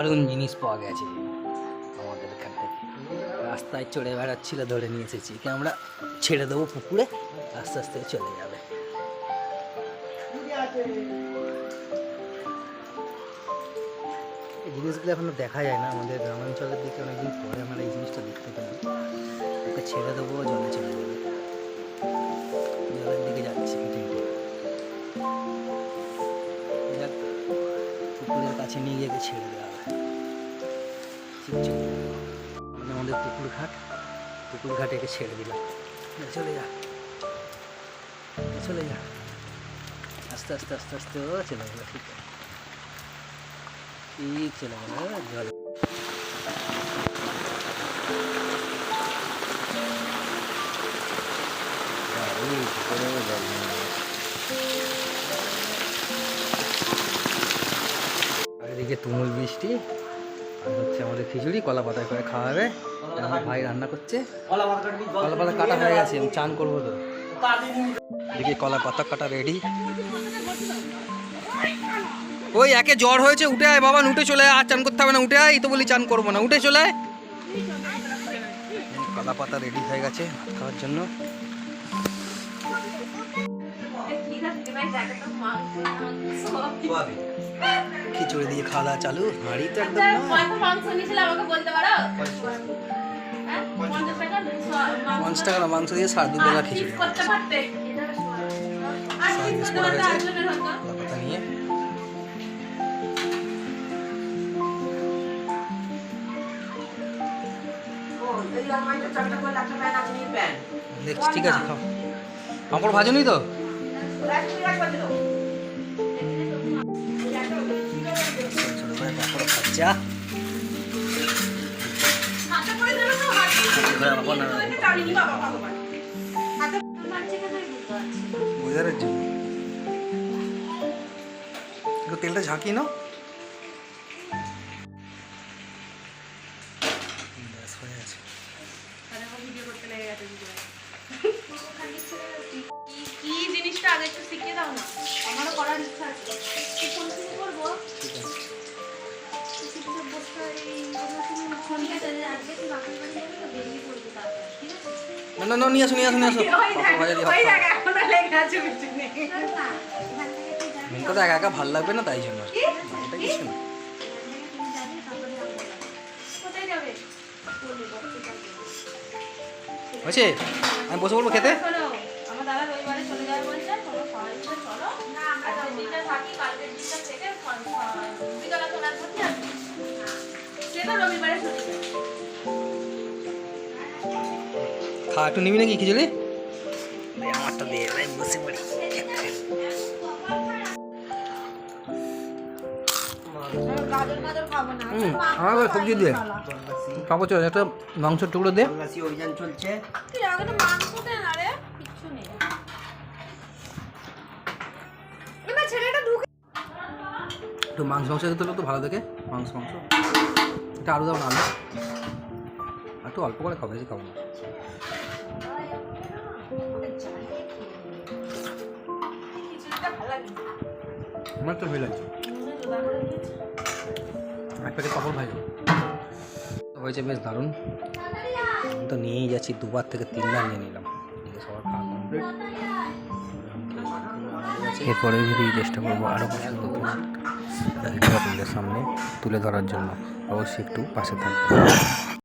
দারুণ জিনিস পাওয়া গেছে। আমাদের এখান থেকে। রাস্তায় চড়ে বেড়াচ্ছিল, ধরে নিয়ে এসেছি। একে আমরা ছেড়ে দেবো পুকুরে, আস্তে আস্তে চলে যাবে। এই জিনিসগুলো এখনও দেখা যায় না। আমাদের গ্রামাঞ্চলের দিকে অনেকদিন পরে আমরা এই জিনিসটা দেখতে পেলাম। ওকে ছেড়ে দেবো, জলে চলে পুকুরের কাছে নিয়ে গিয়ে ছেড়ে দেওয়া যাবে। মানে আমাদের পুকুর ঘাট পুকুর ঘাটে একে ছেড়ে দিলাম। চলে যা। চলে যা। আস্তে আস্তে আস্তে আস্তে, ও, চলে গেল, ঠিক আছে। চলে গেল জল। পুকুরেও জল এদিকে তুমুল বৃষ্টি আর হচ্ছে আমাদের খিচুড়ি কলা পাতায় করে খাওয়া হবে আমার ভাই রান্না করছে। কলা পাতা কাটা হয়ে গেছে আমি চান করব তো। দেখি কলা পাতা কাটা রেডি ওই একে জ্বর হয়েছে উঠে আয় বাবা উঠে চলে আয় আর চান করতে হবে না উঠে আয়। তো বলি চান করব না উঠে চলে আয়। কলা পাতা রেডি হয়ে গেছে ভাত খাওয়ার জন্য। খিচুড়ি দিয়ে খাওয়া দাওয়া চালু? হাঁড়ি তো একদম নয়। পঞ্চাশ টাকা মাংস। দিয়ে সাড়ে দু বেলা খিচুড়ি। নিয়ে। দেখছি ঠিক আছে খাও। পাঁপড় ভাজুনি তো? তেলটা ঝাঁকি ব্যাস হয়ে গেছে। কি জিনিসটা আগে একটু শিখিয়ে দাও না? আমারও করার ইচ্ছা আছে। কি করব না না না নিয়ে আসো নিয়ে আসো নিয়ে আসো। মেন কথা একা একা ভালো লাগবে না তাই জন্য। এটা কিছু না। হয়েছে? আমি বসে বলব খেতে। খা একটু নিবি নাকি খিচুড়ি? আমারটা দিয়ে ভাই বসে পড়ি। সবজি দিয়ে। পাবো চল একটা মাংসের টুকরো দে। অভিযান চলছে। তো মাংস একটু মাংস মাংস খেতে তো ভালো দেখে মাংস মাংস। এটা আলু দাও না আর একটু অল্প করে খাব বেশি খাব না। খিচুড়িটা ভালো লাগে। আমার তো ভালো লাগছে এক প্যাকেট পাপড় ভাজো হয়েছে বেশ দারুণ। তো নিয়েই যাচ্ছি, দুবার থেকে তিনবার নিয়ে নিলাম। সবার খাওয়া এরপরে ভিডিও চেষ্টা করব আরও কিছু নতুন আপনাদের সামনে তুলে ধরার জন্য অবশ্যই একটু পাশে থাকবে